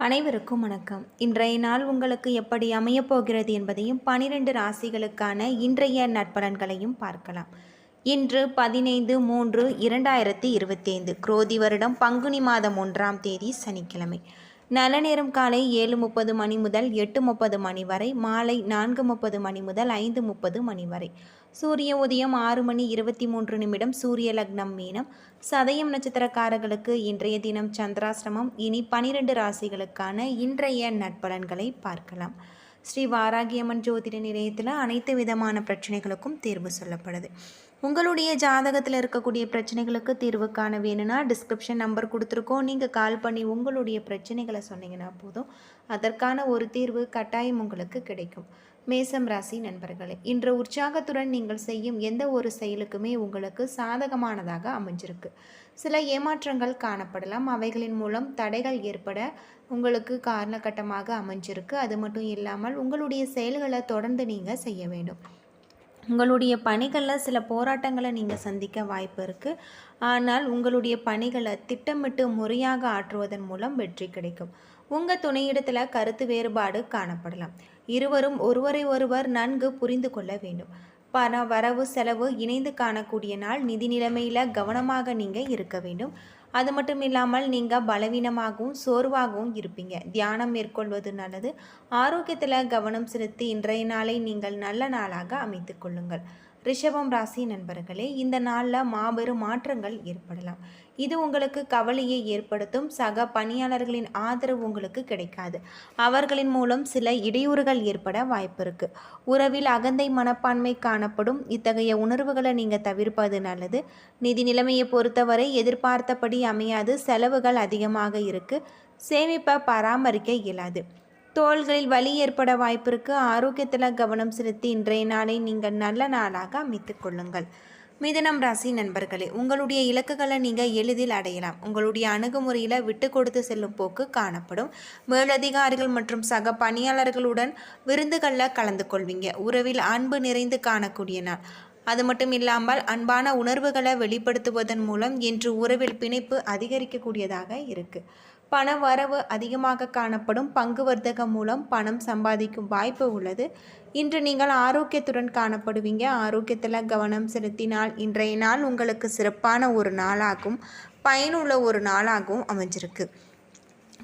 அனைவருக்கும் வணக்கம். இன்றைய நாள் உங்களுக்கு எப்படி அமையப் போகிறது என்பதையும் பனிரெண்டு ராசிகளுக்கான இன்றைய நற்பலன்களையும் பார்க்கலாம். இன்று பதினைந்து மூன்று இரண்டாயிரத்தி இருபத்தைந்து குரோதி வருடம் பங்குனி மாதம் ஒன்றாம் தேதி சனிக்கிழமை. நல்ல நேரம் காலை ஏழு முப்பது மணி முதல் எட்டு முப்பது மணி வரை மாலை நான்கு முப்பது மணி முதல் ஐந்து முப்பது மணி வரை. சூரிய உதயம் ஆறு மணி இருபத்தி மூன்று நிமிடம் சூரிய லக்னம் மீனம். சதயம் நட்சத்திரக்காரர்களுக்கு இன்றைய தினம் சந்திராசிரமம் இனி பனிரெண்டு ராசிகளுக்கான இன்றைய நட்பலன்களை பார்க்கலாம். ஸ்ரீ வாராகியம்மன் ஜோதிட நிலையத்தில் அனைத்து விதமான பிரச்சனைகளுக்கும் தீர்வு சொல்லப்படுது. உங்களுடைய ஜாதகத்தில் இருக்கக்கூடிய பிரச்சனைகளுக்கு தீர்வு காண வேணும்னா டிஸ்கிரிப்ஷன் நம்பர் கொடுத்துருக்கோம். நீங்கள் கால் பண்ணி உங்களுடைய பிரச்சனைகளை சொன்னீங்கன்னா போதும். அதற்கான ஒரு தீர்வு கட்டாயம் உங்களுக்கு கிடைக்கும். மேசம் ராசி நண்பர்களே இன்று உற்சாகத்துடன் நீங்கள் செய்யும் எந்த ஒரு செயலுக்குமே உங்களுக்கு சாதகமானதாக அமைஞ்சிருக்கு. சில ஏமாற்றங்கள் காணப்படலாம். அவைகளின் மூலம் தடைகள் ஏற்பட உங்களுக்கு காரணகட்டமாக அமைஞ்சிருக்கு. அது மட்டும் இல்லாமல் உங்களுடைய செயல்களை தொடர்ந்து நீங்கள் செய்ய வேண்டும். உங்களுடைய பணிகளில் சில போராட்டங்களை நீங்கள் சந்திக்க வாய்ப்பு இருக்குது ஆனால் உங்களுடைய பணிகளை திட்டமிட்டு முறையாக ஆற்றுவதன் மூலம் வெற்றி கிடைக்கும். உங்கள் துணையிடத்தில் கருத்து வேறுபாடு காணப்படலாம். இருவரும் ஒருவரை ஒருவர் நன்கு புரிந்து கொள்ள வேண்டும். பண வரவு செலவு இணைந்து காணக்கூடிய நாள் நிதி நிலைமையில் கவனமாக நீங்கள் இருக்க வேண்டும். அது மட்டும் இல்லாமல் நீங்கள் பலவீனமாகவும் சோர்வாகவும் இருப்பீங்க. தியானம் மேற்கொள்வது நல்லது. ஆரோக்கியத்தில் கவனம் செலுத்தி இன்றைய நாளை நீங்கள் நல்ல நாளாக அமைத்து கொள்ளுங்கள். ரிஷபம் ராசி நண்பர்களே இந்த நாளில் மாபெரும் மாற்றங்கள் ஏற்படலாம். இது உங்களுக்கு கவலையை ஏற்படுத்தும். சக பணியாளர்களின் ஆதரவு உங்களுக்கு கிடைக்காது. அவர்களின் மூலம் சில இடையூறுகள் ஏற்பட வாய்ப்பு இருக்குது உறவில் அகந்தை மனப்பான்மை காணப்படும். இத்தகைய உணர்வுகளை நீங்கள் தவிர்ப்பது நல்லது. நிதி நிலைமையை பொறுத்தவரை எதிர்பார்த்தபடி அமையாது. செலவுகள் அதிகமாக இருக்குது சேமிப்பை பராமரிக்க இயலாது. தோள்களில் வலி ஏற்பட வாய்ப்பிருக்கு. ஆரோக்கியத்தில் கவனம் செலுத்தி இன்றைய நாளை நீங்கள் நல்ல நாளாக அமைத்துக் கொள்ளுங்கள். மிதனம் ராசி நண்பர்களே உங்களுடைய இலக்குகளை நீங்கள் எளிதில் அடையலாம். உங்களுடைய அணுகுமுறையில் விட்டு கொடுத்து செல்லும் போக்கு காணப்படும். மேலதிகாரிகள் மற்றும் சக பணியாளர்களுடன் விருந்துகளில் கலந்து கொள்வீங்க. உறவில் அன்பு நிறைந்து காணக்கூடிய நாள். அது மட்டும் இல்லாமல் அன்பான உணர்வுகளை வெளிப்படுத்துவதன் மூலம் இன்று உறவில் பிணைப்பு அதிகரிக்கக்கூடியதாக இருக்குது பண வரவு அதிகமாக காணப்படும் பங்கு வர்த்தகம் மூலம் பணம் சம்பாதிக்கும் வாய்ப்பு உள்ளது. இன்று நீங்கள் ஆரோக்கியத்துடன் காணப்படுவீங்க. ஆரோக்கியத்தில் கவனம் செலுத்தினால் இன்றைய நாள் உங்களுக்கு சிறப்பான ஒரு நாளாகவும் பயனுள்ள ஒரு நாளாகவும் அமைஞ்சிருக்கு.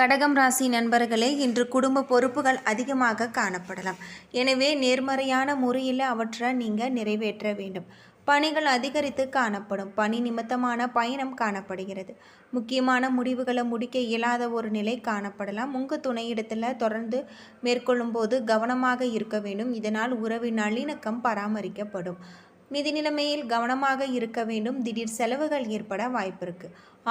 கடகம் ராசி நண்பர்களே இன்று குடும்ப பொறுப்புகள் அதிகமாக காணப்படலாம். எனவே நேர்மறையான முறையில் அவற்றை நீங்கள் நிறைவேற்ற வேண்டும். பணிகள் அதிகரித்து காணப்படும். பணி நிமித்தமான பயணம் காணப்படுகிறது. முக்கியமான முடிவுகளை முடிக்க இயலாத ஒரு நிலை காணப்படலாம். உங்கள் துணையிடத்தில் தொடர்ந்து மேற்கொள்ளும் போது கவனமாக இருக்க வேண்டும். இதனால் உறவின் நல்லிணக்கம் பராமரிக்கப்படும். நிதி நிலைமையில் கவனமாக இருக்க வேண்டும். திடீர் செலவுகள் ஏற்பட வாய்ப்பிருக்கு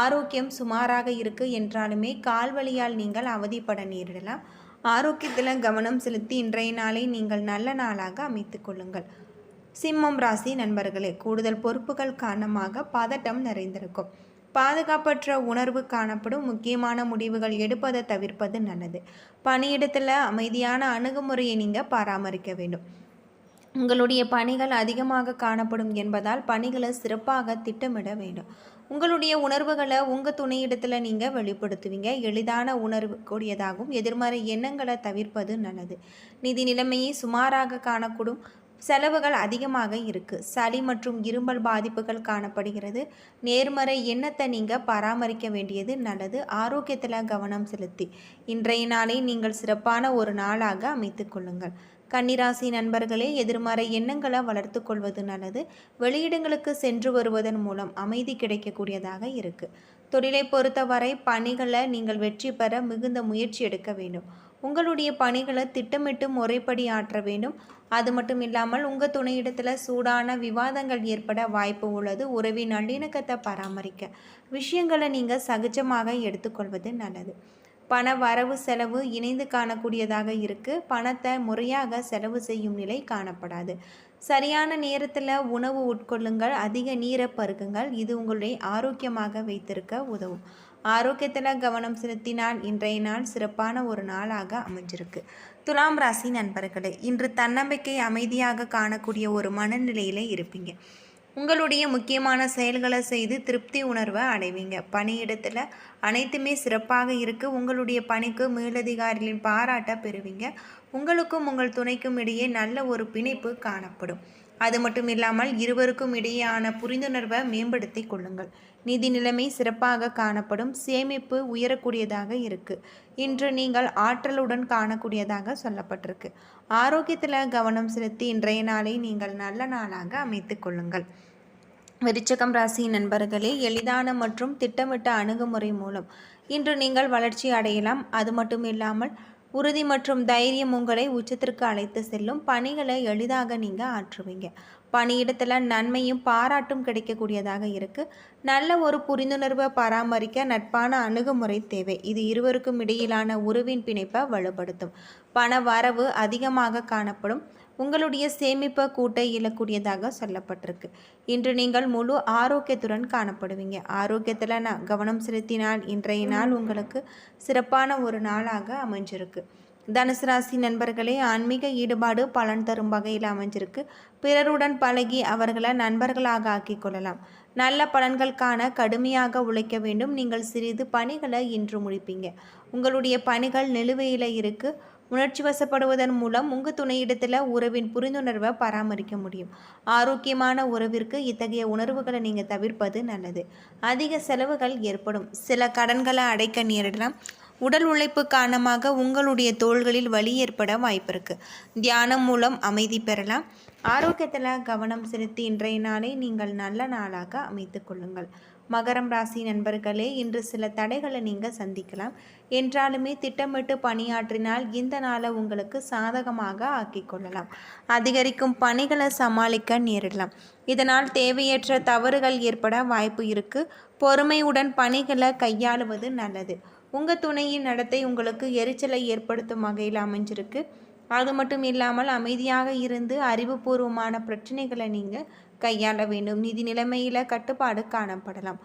ஆரோக்கியம் சுமாராக இருக்கு என்றாலுமே கால்வழியால் நீங்கள் அவதிப்பட நேரிடலாம். ஆரோக்கியத்தில் கவனம் செலுத்தி இன்றைய நாளை நீங்கள் நல்ல நாளாக அமைத்து கொள்ளுங்கள். சிம்மம் ராசி நண்பர்களே கூடுதல் பொறுப்புகள் காரணமாக பதட்டம் நிறைந்திருக்கும். பாதுகாப்பற்ற உணர்வு காணப்படும். முக்கியமான முடிவுகள் எடுப்பதை தவிர்ப்பது நல்லது. பணியிடத்தில் அமைதியான அணுகுமுறையை நீங்கள் பராமரிக்க வேண்டும். உங்களுடைய பணிகள் அதிகமாக காணப்படும் என்பதால் பணிகளை சிறப்பாக திட்டமிட வேண்டும். உங்களுடைய உணர்வுகளை உங்கள் துணையிடத்தில் நீங்கள் வெளிப்படுத்துவீங்க. எளிதான உணர்வு கூடியதாகவும் எதிர்மறை எண்ணங்களை தவிர்ப்பது நல்லது. நிதி நிலைமையை சுமாராக காணக்கூடும். செலவுகள் அதிகமாக இருக்குது சளி மற்றும் இருமல் பாதிப்புகள் காணப்படுகிறது. நேர்மறை எண்ணத்தை நீங்கள் பராமரிக்க வேண்டியது நல்லது. ஆரோக்கியத்தில் கவனம் செலுத்தி. இன்றைய நாளை நீங்கள் சிறப்பான ஒரு நாளாக அமைத்து கொள்ளுங்கள். கன்னிராசி நண்பர்களே எதிர்மறை எண்ணங்களை வளர்த்து கொள்வது நல்லது. வெளியிடங்களுக்கு சென்று வருவதன் மூலம் அமைதி கிடைக்கக்கூடியதாக இருக்குது தொழிலை பொறுத்தவரை பணிகளை நீங்கள் வெற்றி பெற மிகுந்த முயற்சி எடுக்க வேண்டும். உங்களுடைய பணிகளை திட்டமிட்டு முறைப்படி ஆற்ற வேண்டும். அது மட்டும் இல்லாமல் உங்கள் துணையிடத்தில் சூடான விவாதங்கள் ஏற்பட வாய்ப்பு உள்ளது. உறவின் நல்லிணக்கத்தை பராமரிக்க. விஷயங்களை நீங்கள் சகஜமாக எடுத்துக்கொள்வது நல்லது. பண வரவு செலவு இணைந்து காணக்கூடியதாக இருக்குது பணத்தை முறையாக செலவு செய்யும் நிலை காணப்படாது. சரியான நேரத்தில் உணவு உட்கொள்ளுங்கள். அதிக நீரை பருகுங்கள். இது உங்களுடைய ஆரோக்கியமாக வைத்திருக்க உதவும். ஆரோக்கியத்தில் கவனம் செலுத்தினால் இன்றைய நாள் சிறப்பான ஒரு நாளாக அமைஞ்சிருக்கு. துலாம் ராசி நண்பர்களே இன்று தன்னம்பிக்கை அமைதியாக காணக்கூடிய ஒரு மனநிலையில் இருப்பீங்க. உங்களுடைய முக்கியமான செயல்களை செய்து திருப்தி உணர்வை அடைவீங்க. பணியிடத்தில் அனைத்துமே சிறப்பாக இருக்குது உங்களுடைய பணிக்கு மேலதிகாரிகளின் பாராட்டை பெறுவீங்க. உங்களுக்கும் உங்கள் துணைக்கும் இடையே நல்ல ஒரு பிணைப்பு காணப்படும். அது மட்டும் இல்லாமல் இருவருக்கும் இடையேயான புரிந்துணர்வை மேம்படுத்தி கொள்ளுங்கள். நிதி நிலைமை சிறப்பாக காணப்படும். சேமிப்பு உயரக்கூடியதாக இருக்குது இன்று நீங்கள் ஆற்றலுடன் காணக்கூடியதாக சொல்லப்பட்டிருக்கு. ஆரோக்கியத்தில் கவனம் செலுத்தி இன்றைய நாளை நீங்கள் நல்ல நாளாக அமைத்து கொள்ளுங்கள். விருச்சகம் ராசி நண்பர்களே எளிதான மற்றும் திட்டமிட்ட அணுகுமுறை மூலம் இன்று நீங்கள் வளர்ச்சி அடையலாம். அது மட்டும் இல்லாமல் உறுதி மற்றும் தைரியம் உங்களை உச்சத்திற்கு அழைத்து செல்லும். பணிகளை எளிதாக நீங்கள் ஆற்றுவீங்க. பணியிடத்தில் நன்மையும் பாராட்டும் கிடைக்கக்கூடியதாக இருக்குது நல்ல ஒரு புரிந்துணர்வை பராமரிக்க நட்பான அணுகுமுறை தேவை. இது இருவருக்கும் இடையிலான உறவின் பிணைப்பை வலுப்படுத்தும். பண வரவு அதிகமாக காணப்படும். உங்களுடைய சேமிப்பை கூட்ட இயலக்கூடியதாக சொல்லப்பட்டிருக்கு. இன்று நீங்கள் முழு ஆரோக்கியத்துடன் காணப்படுவீங்க. ஆரோக்கியத்தில் நான் கவனம் செலுத்தினால் இன்றைய நாள் உங்களுக்கு சிறப்பான ஒரு நாளாக அமைஞ்சிருக்கு. தனுசு ராசி நண்பர்களே ஆன்மீக ஈடுபாடு பலன் தரும் வகையில் அமைஞ்சிருக்கு. பிறருடன் பழகி அவர்களை நண்பர்களாக ஆக்கிக் கொள்ளலாம். நல்ல பலன்கள் காண கடுமையாக உழைக்க வேண்டும். நீங்கள் சிறிது பணிகளை இன்று முடிப்பீங்க. உங்களுடைய பணிகள் நிலுவையில் இருக்குது உணர்ச்சி வசப்படுவதன் மூலம் உங்கள் துணையிடத்தில் உறவின் புரிந்துணர்வை பராமரிக்க முடியும். ஆரோக்கியமான உறவிற்கு இத்தகைய உணர்வுகளை நீங்கள் தவிர்ப்பது நல்லது. அதிக செலவுகள் ஏற்படும். சில கடன்களை அடைக்க நேரிடலாம். உடல் உழைப்பு காரணமாக உங்களுடைய தோள்களில் வலி ஏற்பட வாய்ப்பு இருக்குது தியானம் மூலம் அமைதி பெறலாம். ஆரோக்கியத்தில் கவனம் செலுத்தி இன்றைய நாளை நீங்கள் நல்ல நாளாக அமைத்து கொள்ளுங்கள். மகரம் ராசி நண்பர்களே இன்று சில தடைகளை நீங்கள் சந்திக்கலாம். என்றாலுமே திட்டமிட்டு பணியாற்றினால் இந்த நாளை உங்களுக்கு சாதகமாக ஆக்கிக்கொள்ளலாம் அதிகரிக்கும் பணிகளை சமாளிக்க நேரிடலாம். இதனால் தேவையற்ற தவறுகள் ஏற்பட வாய்ப்பு இருக்குது பொறுமையுடன் பணிகளை கையாளுவது நல்லது. உங்கள் துணையின் நடத்தை உங்களுக்கு எரிச்சலை ஏற்படுத்தும் வகையில் அமைஞ்சிருக்கு. அது மட்டும் இல்லாமல் அமைதியாக இருந்து அறிவுபூர்வமான பிரச்சனைகளை நீங்கள் கையாள வேண்டும். நிதி நிலைமையில் கட்டுப்பாடு காணப்படலாம்.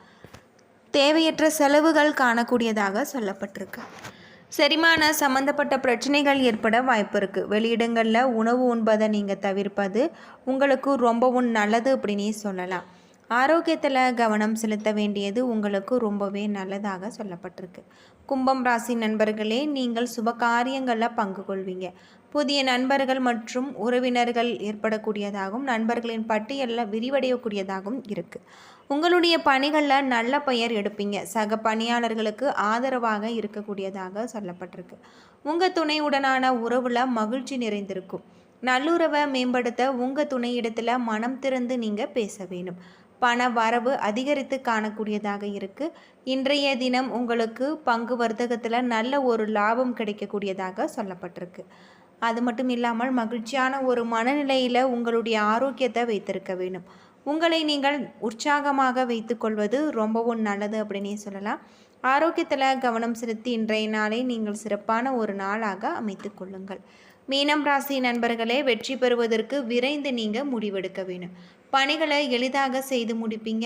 தேவையற்ற செலவுகள் காணக்கூடியதாக சொல்லப்பட்டிருக்கு. செரிமான சம்மந்தப்பட்ட பிரச்சனைகள் ஏற்பட வாய்ப்பு இருக்குது வெளியிடங்களில் உணவு உண்பதை நீங்கள் தவிர்ப்பது உங்களுக்கு ரொம்பவும் நல்லது அப்படின்னே சொல்லலாம். ஆரோக்கியத்தில் கவனம் செலுத்த வேண்டியது உங்களுக்கு ரொம்பவே நல்லதாக சொல்லப்பட்டிருக்கு. கும்பம் ராசி நண்பர்களே நீங்கள் சுப காரியங்களில் பங்கு கொள்வீங்க புதிய நண்பர்கள் மற்றும் உறவினர்கள் ஏற்படக்கூடியதாகவும் நண்பர்களின் பட்டியலில் விரிவடையக்கூடியதாகவும் இருக்குது உங்களுடைய பணிகளில் நல்ல பெயர் எடுப்பீங்க. சக பணியாளர்களுக்கு ஆதரவாக இருக்கக்கூடியதாக சொல்லப்பட்டிருக்கு. உங்கள் துணையுடனான உறவில் மகிழ்ச்சி நிறைந்திருக்கும். நல்லுறவை மேம்படுத்த உங்கள் துணையிடத்தில் மனம் திறந்து நீங்கள் பேச வேணும் பண வரவு அதிகரித்து காணக்கூடியதாக இருக்குது இன்றைய தினம் உங்களுக்கு பங்கு வர்த்தகத்தில் நல்ல ஒரு லாபம் கிடைக்கக்கூடியதாக சொல்லப்பட்டிருக்கு. அது மட்டும் இல்லாமல் மகிழ்ச்சியான ஒரு மனநிலையில் உங்களுடைய ஆரோக்கியத்தை வைத்திருக்க வேண்டும். உங்களை நீங்கள் உற்சாகமாக வைத்துக்கொள்வது ரொம்பவும் நல்லது அப்படின்னே சொல்லலாம். ஆரோக்கியத்தில் கவனம் செலுத்தி இன்றைய நாளை நீங்கள் சிறப்பான ஒரு நாளாக அமைத்து கொள்ளுங்கள். மீனம் ராசி நண்பர்களே வெற்றி பெறுவதற்கு விரைந்து நீங்கள் முடிவெடுக்க வேணும் பணிகளை எளிதாக செய்து முடிப்பீங்க.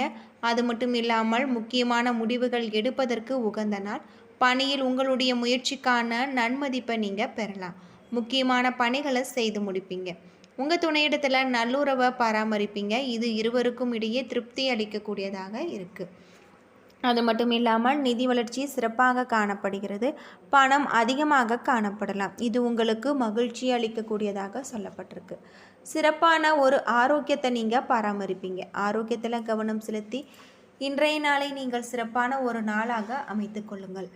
அது மட்டும் இல்லாமல் முக்கியமான முடிவுகள் எடுப்பதற்கு உகந்த நாள். பணியில் உங்களுடைய முயற்சிக்கான நன்மதிப்பை நீங்கள் பெறலாம். முக்கியமான பணிகளை செய்து முடிப்பீங்க. உங்கள் துணையிடத்தில் நல்லுறவை பராமரிப்பீங்க. இது இருவருக்கும் இடையே திருப்தி அளிக்கக்கூடியதாக இருக்குது அது மட்டும் இல்லாமல் நிதி வளர்ச்சி சிறப்பாக காணப்படுகிறது. பணம் அதிகமாக காணப்படலாம். இது உங்களுக்கு மகிழ்ச்சி அளிக்கக்கூடியதாக சொல்லப்பட்டிருக்கு. சிறப்பான ஒரு ஆரோக்கியத்தை நீங்கள் பராமரிப்பீங்க. ஆரோக்கியத்தில் கவனம் செலுத்தி இன்றைய நாளை நீங்கள் சிறப்பான ஒரு நாளாக அமைத்து கொள்ளுங்கள்.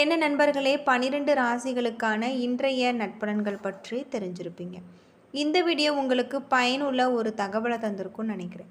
என்ன நண்பர்களே பனிரெண்டு ராசிகளுக்கான இன்றைய நட்பலன்கள் பற்றி தெரிஞ்சிருப்பீங்க. இந்த வீடியோ உங்களுக்கு பயனுள்ள ஒரு தகவலை தந்திருக்கும்னு நினைக்கிறேன்.